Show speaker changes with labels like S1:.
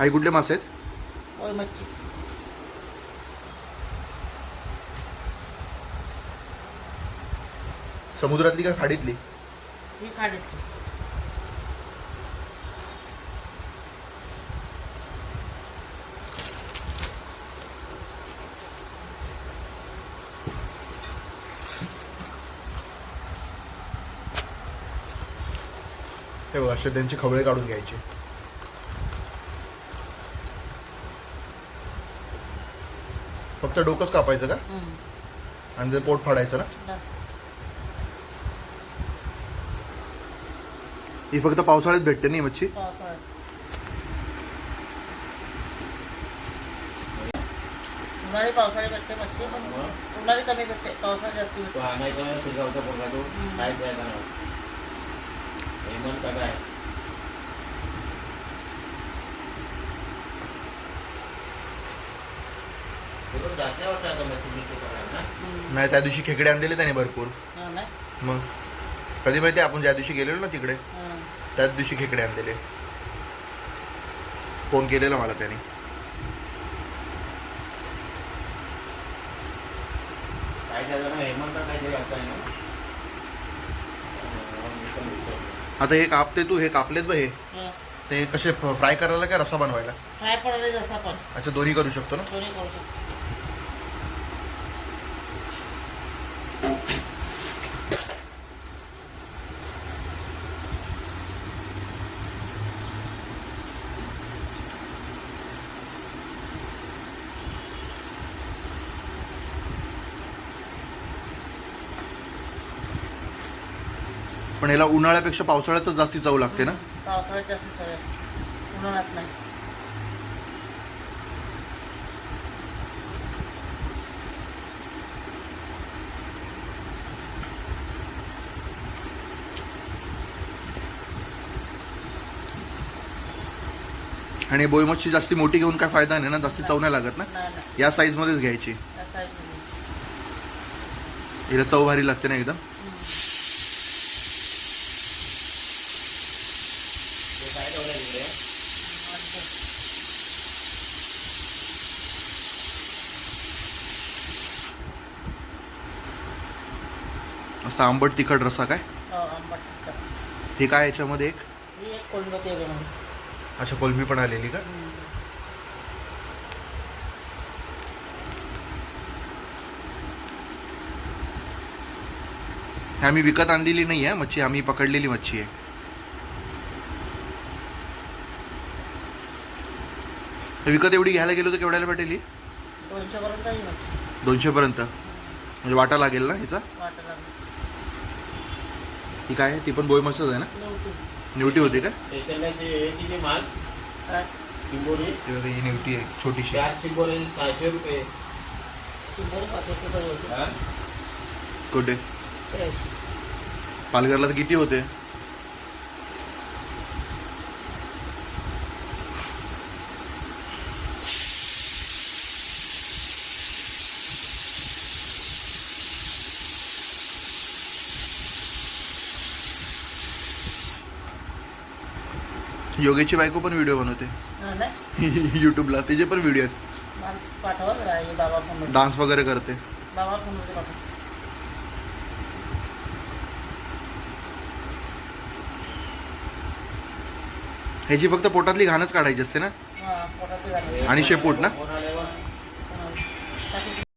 S1: आई कुठले मासे आहेत?
S2: होय मच्छी.
S1: समुद्रातली का खाडीतली?
S2: ही खाडीतली.
S1: हे बघ असे त्यांचे खवळे काढून घ्यायचे. फक्त डोकंच कापायचं का?
S2: हम्म.
S1: आणि ते पोट फाडायचं ना?
S2: बस.
S1: ही फक्त पावसाळ्यात भेटते नाही मच्छी?
S2: पावसाळ्यात. उन्हाळी पावसाळी भेटते मच्छी पण उन्हाळी कमी भेटते. पावसाळी जास्त
S3: तो
S2: भेटते
S3: आणायचा ना शिरगावचा पोरगा तो काय द्यायचा ना? हेमंत का काय? नाही
S1: त्या दिवशी खेकडे आणलेले त्याने भरपूर? मग? कधी माहिती आपण ज्या दिवशी गेलेलो ना तिकडे. त्याच दिवशी खेकडे आणलेले. फोन केलेला मला त्याने.
S3: काय.
S1: आता हे कापते तू हे कापलेत बघ हे. ते कसे फ्राय करायला का रसा बनवायला?
S2: फ्राय पण.
S1: अच्छा दोन्ही करू शकतो ना?
S2: दोन्ही करू शकतो.
S1: पण याला उन्हाळ्यापेक्षा पावसाळ्यातच जास्ती चव लागते ना?
S2: पावसाळ्यात जास्त सवय उन्हाळ्यात नाही.
S1: आणि बोई मच्छी जास्ती मोठी घेऊन काय फायदा नाही ना? जास्ती चव नाही लागत ना?
S2: नाही नाही.
S1: या साईज मध्येच घ्यायची.
S2: त्या साईजमध्ये
S1: हिला चव भारी लागते ना एकदम? असा आंबट तिखट रसा काय?
S2: हो.
S1: हे काय याच्यामध्ये एक? अच्छा कोलमी पण आलेली का? आम्ही विकत आणलेली नाही आहे मच्छी आम्ही पकडलेली मच्छी आहे. विकत एवढी घ्यायला गेलो तर केवढ्याला भेटेल ही?
S2: दोनशे पर्यंत ही मच्छी
S1: दोनशे पर्यंत म्हणजे वाटा लागेल ना हिचा? ही काय आहे? ती पण बोई मच्छच आहे ना? निवटी होती का?
S3: ते हे
S1: निवटी आहे छोटीशी.
S3: हा?
S1: कुठे? पालघरला तर किती होते? योगेची बायको पण व्हिडिओ बनवते. युट्यूबला तिचे पण व्हिडिओ आहेत. डान्स वगैरे करते. ह्याची फक्त पोटातली घाणच काढायची असते ना?
S2: हा.
S1: आणि शेपूट ना?